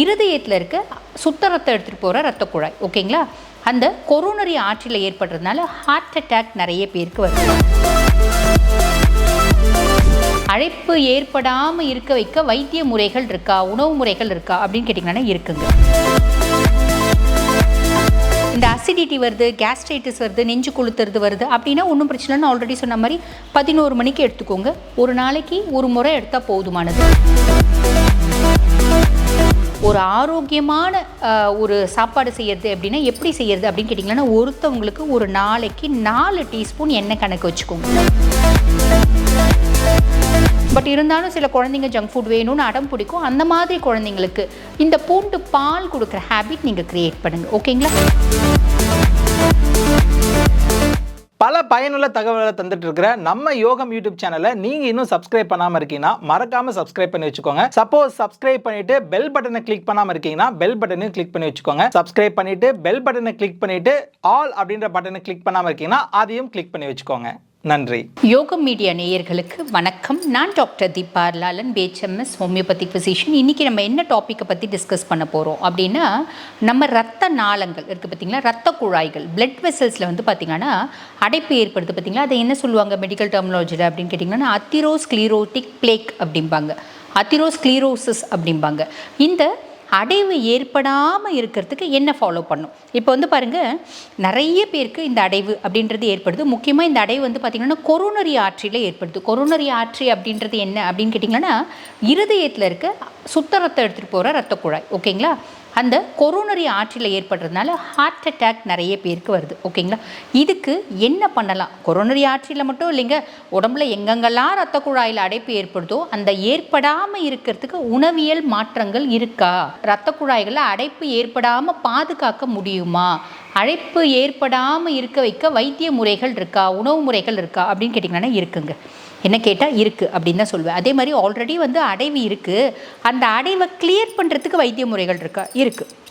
இருதயத்தில் இருக்க சுத்த ரத்தம் எடுத்துகிட்டு போகிற ரத்த குழாய் ஓகேங்களா? அந்த கொரோனரி ஆற்றில் ஏற்படுறதுனால ஹார்ட் அட்டாக் நிறைய பேருக்கு வருது. அழைப்பு ஏற்படாமல் இருக்க வைக்க வைத்திய முறைகள் இருக்கா? உணவு முறைகள் இருக்கா? அப்படின்னு கேட்டிங்கன்னா இருக்குங்க. இந்த அசிடிட்டி வருது கேஸ்ட்ரைட்டிஸ் வருது நெஞ்சு கொளுத்துறது வருது. அப்படின்னா ஒன்றும் பிரச்சனை இல்லைன்னு ஆல்ரெடி சொன்ன மாதிரி பதினோரு மணிக்கு எடுத்துக்கோங்க. ஒரு நாளைக்கு ஒரு முறை எடுத்தால் போதுமானது. ஒரு ஆரோக்கியமான ஒரு சாப்பாடு செய்யறது அப்படின்னா எப்படி செய்யறது அப்படின்னு கேட்டிங்கன்னா ஒருத்தவங்களுக்கு ஒரு நாளைக்கு நாலு டீஸ்பூன் எண்ணெய் கணக்கு வச்சுக்கோங்க. பட் இருந்தாலும் சில குழந்தைங்க ஜங்க் ஃபுட் வேணும்னு அடம் பிடிக்கும். அந்த மாதிரி குழந்தைங்களுக்கு இந்த பூண்டு பால் கொடுக்குற ஹேபிட் நீங்கள் க்ரியேட் பண்ணுங்கள் ஓகேங்களா? பல பயனுள்ள தகவல்களை தந்துட்டு இருக்கிற நம்ம யோகம் யூடியூப் சேனலை நீங்க இன்னும் சப்ஸ்கிரைப் பண்ணாம இருக்கீங்கன்னா மறக்காம சப்ஸ்கிரைப் பண்ணி வச்சுக்கோங்க. சப்போஸ் சப்ஸ்கிரைப் பண்ணிட்டு பெல் பட்டனை கிளிக் பண்ணாம இருக்கீங்கன்னா பெல் பட்டனையும் கிளிக் பண்ணி வச்சுக்கோங்க. சப்ஸ்கிரைப் பண்ணிட்டு பெல் பட்டனை கிளிக் பண்ணிட்டு ஆல் அப்படின்ற பட்டனை கிளிக் பண்ணாம இருக்கீங்கன்னா அதையும் கிளிக் பண்ணி வச்சுக்கோங்க. நன்றி. யோகம் மீடியா நேயர்களுக்கு வணக்கம். நான் doctor Deepa Lalan BHMS homeopathic physician இன்றைக்கி நம்ம என்ன டாப்பிக்கை பற்றி டிஸ்கஸ் பண்ண போகிறோம் அப்படின்னா நம்ம ரத்த நாளங்கள் இருக்குது பார்த்திங்களா ரத்த குழாய்கள் பிளட் வெசல்ஸில் வந்து பார்த்திங்கன்னா அடைப்பு ஏற்படுது பார்த்திங்களா அதை என்ன சொல்லுவாங்க மெடிக்கல் டெர்மினாலஜியில் அப்படின்னு கேட்டிங்கன்னா அத்திரோஸ்க்ளீரோட்டிக் பிளேக் அப்படிம்பாங்க. அத்திரோஸ்க்ளீரோசிஸ் அப்படிம்பாங்க. இந்த அடைவு ஏற்படாமல் இருக்கிறதுக்கு என்ன ஃபாலோ பண்ணும்? இப்போ வந்து பாருங்கள் நிறைய பேருக்கு இந்த அடைவு அப்படின்றது ஏற்படுது. முக்கியமாக இந்த அடைவு வந்து பார்த்திங்கன்னா கொரோனரி ஆற்றியில் ஏற்படுது. கொரோனரி ஆற்றி அப்படின்றது என்ன அப்படின்னு கேட்டிங்கன்னா இருதயத்தில் இருக்க சுத்த ரத்தம் எடுத்துகிட்டு போகிற ரத்த குழாய் ஓகேங்களா அந்த கொரோனரி ஆற்றில் ஏற்படுறதுனால ஹார்ட் அட்டாக் நிறைய பேருக்கு வருது. ஓகேங்களா இதுக்கு என்ன பண்ணலாம்? கொரோனரி ஆற்றில் மட்டும் இல்லைங்க உடம்புல எங்கெங்கெல்லாம் ரத்த குழாயில் அடைப்பு ஏற்படுதோ அந்த ஏற்படாமல் இருக்கிறதுக்கு உணவியல் மாற்றங்கள் இருக்கா? ரத்த குழாய்களில் அடைப்பு ஏற்படாமல் பாதுகாக்க முடியுமா? அழைப்பு ஏற்படாமல் இருக்க வைக்க வைத்திய முறைகள் இருக்கா? உணவு முறைகள் இருக்கா? அப்படின்னு கேட்டிங்கன்னா இருக்குங்க. என்ன கேட்டால் இருக்குது அப்படின்னு தான் சொல்லுவேன். அதே மாதிரி ஆல்ரெடி வந்து அடைவு இருக்குது அந்த அடைவை கிளியர் பண்ணுறதுக்கு வைத்திய முறைகள் இருக்கா? இருக்குது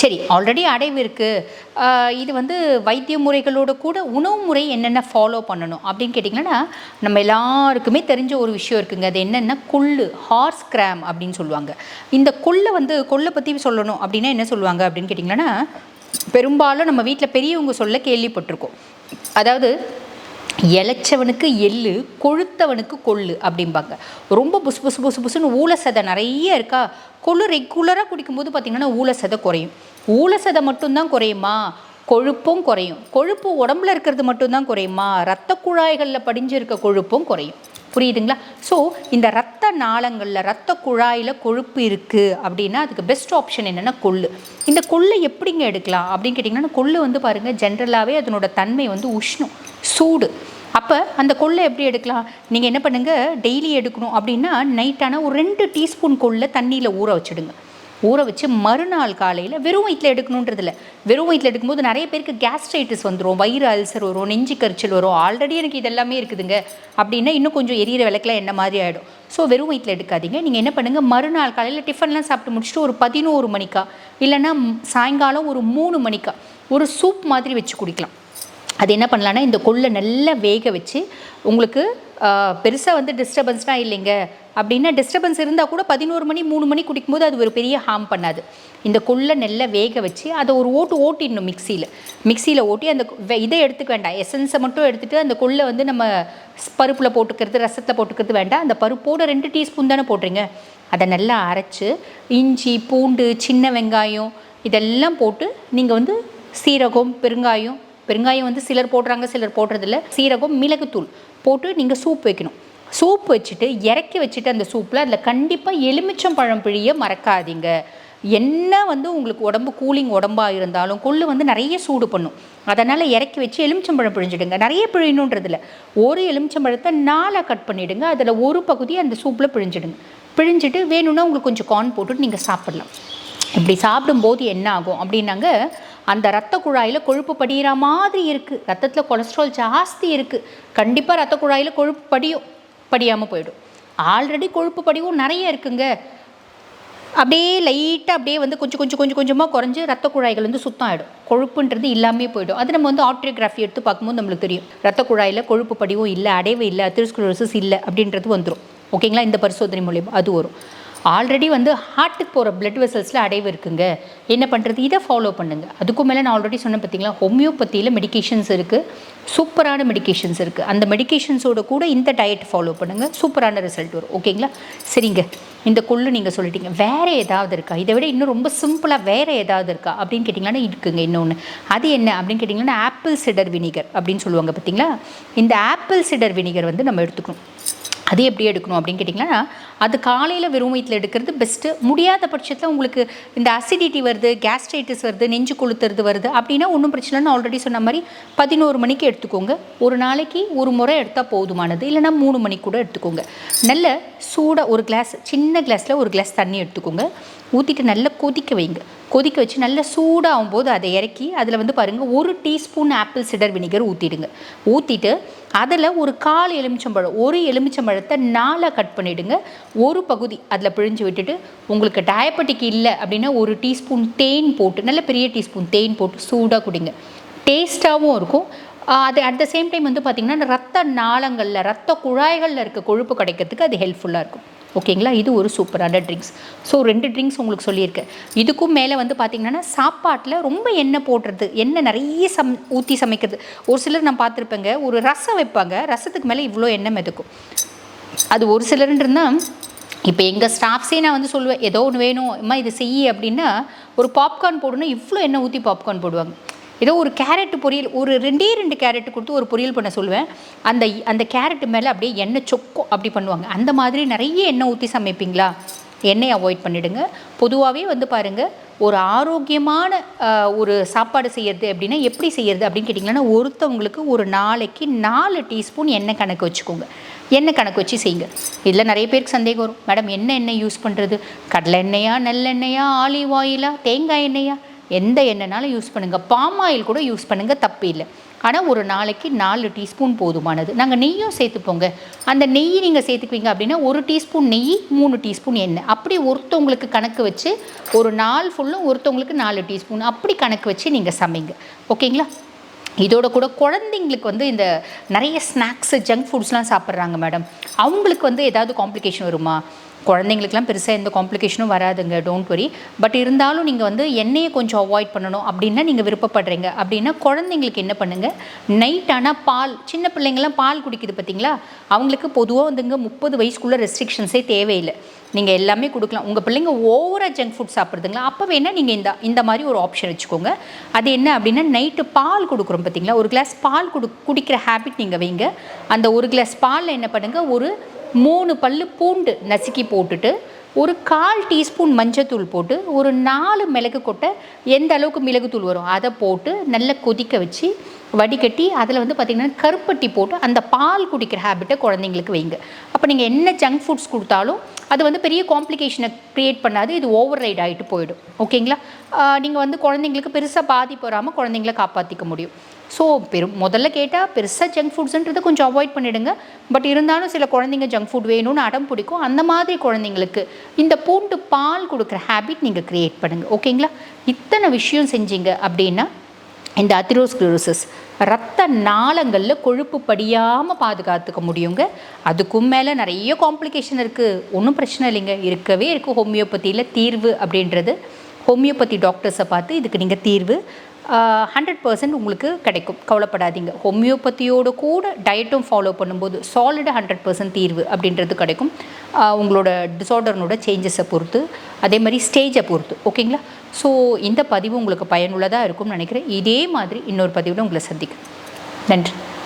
சரி ஆல்ரெடி அடைவு இருக்குது இது வந்து வைத்திய முறைகளோட கூட உணவு முறை என்னென்ன ஃபாலோ பண்ணணும் அப்படின்னு கேட்டிங்கன்னா நம்ம எல்லாருக்குமே தெரிஞ்ச ஒரு விஷயம் இருக்குங்க. அது என்னென்னா கொள்ளு ஹார்ஸ் கிராம் அப்படின்னு சொல்லுவாங்க. இந்த கொள்ளை வந்து கொள்ளை பற்றி சொல்லணும் அப்படின்னா என்ன சொல்லுவாங்க அப்படின்னு கேட்டிங்கன்னா பெரும்பாலும் நம்ம வீட்டில் பெரியவங்க சொல்ல கேள்விப்பட்டிருக்கோம். அதாவது இளைச்சவனுக்கு எள்ளு கொழுத்தவனுக்கு கொள்ளு அப்படிம்பாங்க. ரொம்ப புசு புசு புசு புசுன்னு ஊழ சதை நிறைய இருக்கா? கொள்ளு ரெகுலராக குடிக்கும்போது பார்த்திங்கன்னா ஊழ சதை குறையும். ஊழ சதை மட்டும்தான் குறையுமா? கொழுப்பும் குறையும். கொழுப்பு உடம்புல இருக்கிறது மட்டும்தான் குறையுமா? ரத்த குழாய்களில் படிஞ்சு இருக்க கொழுப்பும் குறையும். புரியுதுங்களா? ஸோ இந்த ரத்த நாளங்களில் ரத்த குழாயில் கொழுப்பு இருக்குது அப்படின்னா அதுக்கு பெஸ்ட் ஆப்ஷன் என்னென்னா கொள்ளு. இந்த கொள்ளை எப்படிங்க எடுக்கலாம் அப்படின்னு கேட்டிங்கன்னா கொள்ளு வந்து பாருங்கள் ஜென்ரலாகவே அதனோட தன்மை வந்து உஷ்ணம் சூடு. அப்போ அந்த கொள்ளை எப்படி எடுக்கலாம்? நீங்கள் என்ன பண்ணுங்கள் டெய்லி எடுக்கணும் அப்படின்னா நைட்டான ஒரு ரெண்டு டீஸ்பூன் கொள்ளை தண்ணியில் ஊற வச்சுடுங்க. ஊற வச்சு மறுநாள் காலையில் வெறும் வயிற்றில் எடுக்கணுன்றதில்ல வெறும் வயிற்றில் எடுக்கும்போது நிறைய பேருக்கு கேஸ்ட்ரைட்டிஸ் வந்துடும் வயிறு அல்சர் வரும் நெஞ்சு கரிச்சல் வரும். ஆல்ரெடி எனக்கு இதெல்லாமே இருக்குதுங்க. அப்படின்னா இன்னும் கொஞ்சம் எரியிற விளக்கெலாம் என்ன மாதிரி ஆகிடும் ஸோ வெறும் வயிற்றில் எடுக்காதீங்க. நீங்கள் என்ன பண்ணுங்கள் மறுநாள் காலையில் டிஃபன்லாம் சாப்பிட்டு முடிச்சுட்டு ஒரு பதினோரு மணிக்கா இல்லைன்னா சாயங்காலம் ஒரு மூணு மணிக்கா ஒரு சூப் மாதிரி வச்சு குடிக்கலாம். அது என்ன பண்ணலான்னா இந்த கொள்ளை நல்லா வேக வச்சு உங்களுக்கு பெருசாக வந்து டிஸ்டர்பன்ஸ்னால் இல்லைங்க. அப்படின்னா டிஸ்டர்பன்ஸ் இருந்தால் கூட பதினோரு மணி மூணு மணி குடிக்கும்போது அது ஒரு பெரிய ஹார்ம் பண்ணாது. இந்த கொள்ளை நல்லா வேக வச்சு அதை ஒரு ஓட்டு ஓட்டிடணும் மிக்சியில். மிக்சியில் ஓட்டி அந்த வெ- இதை எடுத்துக்க வேண்டாம். எசன்ஸை மட்டும் எடுத்துகிட்டு அந்த கொள்ளை வந்து நம்ம பருப்பில் போட்டுக்கிறது ரசத்தில் போட்டுக்கிறது வேண்டாம். அந்த பருப்போட ரெண்டு டீஸ்பூன் தானே போடுறீங்க. அதை நல்லா அரைச்சி இஞ்சி பூண்டு சின்ன வெங்காயம் இதெல்லாம் போட்டு நீங்கள் வந்து சீரகம் பெருங்காயம் பெருங்காயம் வந்து சிலர் போடுறாங்க சிலர் போடுறதில்ல. சீரகம் மிளகுத்தூள் போட்டு நீங்கள் சூப் வைக்கணும். சூப் வச்சுட்டு இறக்கி வச்சுட்டு அந்த சூப்பில் அதில் கண்டிப்பாக எலுமிச்சம் பழம் பிழிய மறக்காதீங்க. என்ன வந்து உங்களுக்கு உடம்பு கூலிங் உடம்பாக இருந்தாலும் கொள்ளு வந்து நிறைய சூடு பண்ணும். அதனால் இறக்கி வச்சு எலுமிச்சம்பழம் பிழிஞ்சிடுங்க. நிறைய பிழியணுன்றதில்ல. ஒரு எலுமிச்சம்பழத்தை நாலாக கட் பண்ணிவிடுங்க அதில் ஒரு பகுதி அந்த சூப்பில் பிழிஞ்சிடுங்க. பிழிஞ்சிட்டு வேணும்னா உங்களுக்கு கொஞ்சம் கார்ன் போட்டுட்டு நீங்கள் சாப்பிட்லாம். இப்படி சாப்பிடும்போது என்ன ஆகும் அப்படின்னாங்க அந்த ரத்த குழாயில் கொழுப்பு படிகிற மாதிரி இருக்குது ரத்தத்தில் கொலஸ்ட்ரால் ஜாஸ்தி இருக்குது கண்டிப்பாக ரத்த குழாயில் கொழுப்பு படியும். படியாமல் போயிடும். ஆல்ரெடி கொழுப்பு படிவும் நிறைய இருக்குங்க. அப்படியே லைட்டாக அப்படியே வந்து கொஞ்சம் கொஞ்சம் கொஞ்சம் கொஞ்சமாக குறைஞ்சி ரத்த குழாய்கள் வந்து சுத்தம் ஆகிடும் கொழுப்புன்றது இல்லாமே போயிடும். அது நம்ம வந்து ஆர்டியோகிராஃபி எடுத்து பார்க்கும்போது நம்மளுக்கு தெரியும். ரத்த குழாயில் கொழுப்பு படிவும் இல்லை அடைவு இல்லை அத்திரோஸ்குலோசிஸ் இல்லை அப்படின்றது வந்துடும் ஓகேங்களா இந்த பரிசோதனை மூலியமாக அது வரும். ஆல்ரெடி வந்து ஹார்ட்டுக்கு போகிற பிளட் வெசல்ஸில் அடைவு இருக்குங்க. என்ன பண்ணுறது இதை ஃபாலோ பண்ணுங்கள் அதுக்கும் மேலே நான் ஆல்ரெடி சொன்னேன் பார்த்தீங்களா? ஹோமியோபதியில் மெடிக்கேஷன்ஸ் இருக்குது சூப்பரான மெடிகேஷன்ஸ் இருக்குது அந்த மெடிகேஷன்ஸோட கூட இந்த டயட் ஃபாலோ பண்ணுங்கள் சூப்பரான ரிசல்ட் வரும். ஓகேங்களா சரிங்க. இந்த கொள்ளு நீங்கள் சொல்லிட்டீங்க. வேறு ஏதாவது இருக்கா? இதை விட இன்னும் ரொம்ப சிம்பிளாக வேறு ஏதாவது இருக்கா? அப்படின்னு கேட்டிங்கன்னா இருக்குங்க இன்னொன்று அது என்ன? அப்படின்னு கேட்டிங்கன்னா ஆப்பிள் சிடர் வினிகர் அப்படின்னு சொல்லுவாங்க பார்த்தீங்களா? இந்த ஆப்பிள் சிடர் வினிகர் வந்து நம்ம எடுத்துக்கணும். அது எப்படி எடுக்கணும் அப்படின்னு கேட்டிங்கன்னா அது காலையில் வெறும் வயிற்றில் எடுக்கிறது பெஸ்ட்டு முடியாத பட்சத்தில் உங்களுக்கு இந்த அசிடிட்டி வருது கேஸ்ட்ரைட்டிஸ் வருது நெஞ்சு கொளுத்துறது வருது அப்படின்னா ஒன்றும் பிரச்சனை ஆல்ரெடி சொன்ன மாதிரி பதினோரு மணிக்கு எடுத்துக்கோங்க. ஒரு நாளைக்கு ஒரு முறை எடுத்தால் போதுமானது. இல்லைனா மூணு மணிக்கு கூட எடுத்துக்கோங்க. நல்ல சூடாக ஒரு கிளாஸ் சின்ன கிளாஸில் ஒரு கிளாஸ் தண்ணி எடுத்துக்கோங்க. ஊற்றிட்டு நல்லா கொதிக்க வைங்க. கொதிக்க வச்சு நல்லா சூடாகும் போது அதை இறக்கி அதில் வந்து பாருங்கள் ஒரு டீஸ்பூன் ஆப்பிள் சிடர் வினிகர் ஊற்றிடுங்க ஊற்றிட்டு அதில் ஒரு கால் எலுமிச்சம்பழம் ஒரு எலுமிச்சம்பழத்தை நாலாக கட் பண்ணிவிடுங்க ஒரு பகுதி அதில் பிழிஞ்சு விட்டுட்டு உங்களுக்கு டயபெட்டிக் இல்லை அப்படின்னா ஒரு டீஸ்பூன் தேன் போட்டு நல்ல பெரிய டீஸ்பூன் தேன் போட்டு சூடாக குடிங்க. டேஸ்ட்டாகவும் இருக்கும். அது அட் த சேம் டைம் வந்து பார்த்திங்கன்னா ரத்த நாளங்களில் ரத்த குழாய்களில் இருக்க கொழுப்பு கிடைக்கிறதுக்கு அது ஹெல்ப்ஃபுல்லாக இருக்கும். ஓகேங்களா இது ஒரு சூப்பரான ட்ரிங்க்ஸ் ஸோ ரெண்டு ட்ரிங்க்ஸ் உங்களுக்கு சொல்லியிருக்கேன். இதுக்கும் மேலே வந்து பார்த்திங்கன்னா சாப்பாட்டில் ரொம்ப எண்ணெய் போடுறது எண்ணெய் நிறைய சம் ஊற்றி சமைக்கிறது. ஒரு சிலர் நான் பார்த்துருப்பேங்க ஒரு ரசம் வைப்பாங்க ரசத்துக்கு மேலே இவ்வளோ எண்ணெய் மிதக்கும். அது ஒரு சிலருன்றதுனா இப்போ எங்கள் ஸ்டாஃப்ஸே நான் வந்து சொல்லுவேன் ஏதோ ஒன்று வேணும் அம்மா இது செய் அப்படின்னா ஒரு பாப்கார்ன் போடணும் இவ்வளோ எண்ணெய் ஊற்றி பாப்கார்ன் போடுவாங்க. ஏதோ ஒரு கேரட் பொரியல் ஒரு ரெண்டே ரெண்டு கேரட் கொடுத்து ஒரு பொரியல் பண்ண சொல்லுவேன். அந்த அந்த கேரட் மேலே அப்படியே எண்ணெய் சொக்கும் அப்படி பண்ணுவாங்க. அந்த மாதிரி நிறைய எண்ணெய் ஊற்றி சமைப்பீங்களா? எண்ணெய் அவாய்ட் பண்ணிவிடுங்க பொதுவாகவே வந்து பாருங்கள் ஒரு ஆரோக்கியமான ஒரு சாப்பாடு செய்யறது அப்படின்னா எப்படி செய்யறது அப்படின்னு கேட்டிங்கன்னா ஒருத்தவங்களுக்கு ஒரு நாளைக்கு நாலு டீஸ்பூன் எண்ணெய் கணக்கு வச்சுக்கோங்க. எண்ணெய் கணக்கு வச்சு செய்யுங்க? இதில் நிறைய பேருக்கு சந்தேகம் வரும். மேடம் என்ன எண்ணெய் யூஸ் பண்ணுறது கடலை எண்ணெயா நல்லெண்ணெயா ஆலிவ் ஆயிலா தேங்காய் எண்ணெயா? எந்த எண்ணெய்னாலும் யூஸ் பண்ணுங்கள் பாம் ஆயில் கூட யூஸ் பண்ணுங்கள் தப்பு இல்லை. ஆனால் ஒரு நாளைக்கு நாலு டீஸ்பூன் போதுமானது. நாங்கள் நெய்யும் சேர்த்துப்போங்க. அந்த நெய் நீங்கள் சேர்த்துக்குவீங்க அப்படின்னா ஒரு டீஸ்பூன் நெய் மூணு டீஸ்பூன் எண்ணெய். அப்படி ஒருத்தவங்களுக்கு கணக்கு வச்சு ஒரு நாள் ஃபுல்லும் ஒருத்தவங்களுக்கு நாலு டீஸ்பூன். அப்படி கணக்கு வச்சு நீங்கள் சமைங்க. ஓகேங்களா? இதோட கூட குழந்தைங்களுக்கு வந்து இந்த நிறைய ஸ்நாக்ஸு ஜங்க் ஃபுட்ஸ்லாம் சாப்பிட்றாங்க மேடம் அவங்களுக்கு வந்து ஏதாவது காம்ப்ளிகேஷன் வருமா? குழந்தைங்களுக்குலாம் பெருசாக எந்த காம்ப்ளிகேஷனும் வராதுங்க டோன்ட் வரி பட் இருந்தாலும் நீங்கள் வந்து எண்ணெயை கொஞ்சம் அவாய்ட் பண்ணணும் அப்படின்னா நீங்கள் விருப்பப்படுறீங்க. அப்படின்னா குழந்தைங்களுக்கு என்ன பண்ணுங்கள் நைட் ஆனால் பால் சின்ன பிள்ளைங்கள்லாம் பால் குடிக்குது பார்த்தீங்களா அவங்களுக்கு பொதுவாக வந்துங்க முப்பது வயசுக்குள்ளே ரெஸ்ட்ரிக்ஷன்ஸே தேவையில்லை. நீங்கள் எல்லாமே கொடுக்கலாம். உங்கள் பிள்ளைங்க ஓவராக ஜங்க் ஃபுட் சாப்பிட்றதுங்களா? அப்போ வேணால் நீங்கள் இந்த இந்த மாதிரி ஒரு ஆப்ஷன் வச்சுக்கோங்க. அது என்ன அப்படின்னா நைட்டு பால் கொடுக்குறோம் பார்த்தீங்களா ஒரு கிளாஸ் பால் கொடு குடிக்கிற ஹேபிட் நீங்கள் வைங்க. அந்த ஒரு கிளாஸ் பாலில் என்ன பண்ணுங்கள் ஒரு மூணு பல் பூண்டு நசுக்கி போட்டுட்டு ஒரு கால் டீஸ்பூன் மஞ்சத்தூள் போட்டு ஒரு நாலு மிளகு கொட்டை எந்த அளவுக்கு மிளகுத்தூள் வரும் அதை போட்டு நல்லா கொதிக்க வச்சு வடிகட்டி அதில் வந்து பார்த்திங்கன்னா கருப்பட்டி போட்டு அந்த பால் குடிக்கிற ஹேபிட்டை குழந்தைங்களுக்கு வைங்க. அப்போ நீங்கள் என்ன ஜங்க் ஃபுட்ஸ் கொடுத்தாலும் அது வந்து பெரிய காம்ப்ளிகேஷனை க்ரியேட் பண்ணாது இது ஓவர் ரைட் ஆகிட்டு போயிடும். ஓகேங்களா? நீங்கள் வந்து குழந்தைங்களுக்கு பெருசாக பாதிப்பு வராமல் குழந்தைங்கள காப்பாற்றிக்க முடியும். ஸோ பெரும் முதல்ல கேட்டால் பெருசாக ஜங்க் ஃபுட்ஸுன்றதை கொஞ்சம் அவாய்ட் பண்ணிடுங்க. பட் இருந்தாலும் சில குழந்தைங்க ஜங்க் ஃபுட் வேணும்னு அடம் பிடிக்கும். அந்த மாதிரி குழந்தைங்களுக்கு இந்த பூண்டு பால் கொடுக்குற ஹேபிட் நீங்கள் க்ரியேட் பண்ணுங்கள் ஓகேங்களா? இத்தனை விஷயம் செஞ்சீங்க அப்படின்னா இந்த அத்திரோஸ்க்ளோரோசிஸ் ரத்த நாளங்களில் கொழுப்பு படியாமல் பாதுகாத்துக்க முடியுங்க. அதுக்கும் மேலே நிறைய காம்ப்ளிகேஷன் இருக்குது ஒன்றும் பிரச்சனை இல்லைங்க. இருக்கவே இருக்குது ஹோமியோபதியில் தீர்வு அப்படின்றது. ஹோமியோபதி டாக்டர்ஸை பார்த்து இதுக்கு நீங்கள் தீர்வு. ஹண்ட்ரட் பர்சன்ட் உங்களுக்கு கிடைக்கும். கவலைப்படாதீங்க. ஹோமியோபதியோட கூட டயட்டும் ஃபாலோ பண்ணும்போது சாலிடு ஹண்ட்ரட் பர்சன்ட் தீர்வு அப்படின்றது கிடைக்கும். உங்களோட டிசார்டர்னோட சேஞ்சஸை பொறுத்து அதே மாதிரி ஸ்டேஜை பொறுத்து. ஓகேங்களா? ஸோ இந்த பதிவு உங்களுக்கு பயனுள்ளதாக இருக்கும்னு நினைக்கிறேன். இதே மாதிரி இன்னொரு பதிவில் உங்களை சந்திக்கிறேன். நன்றி.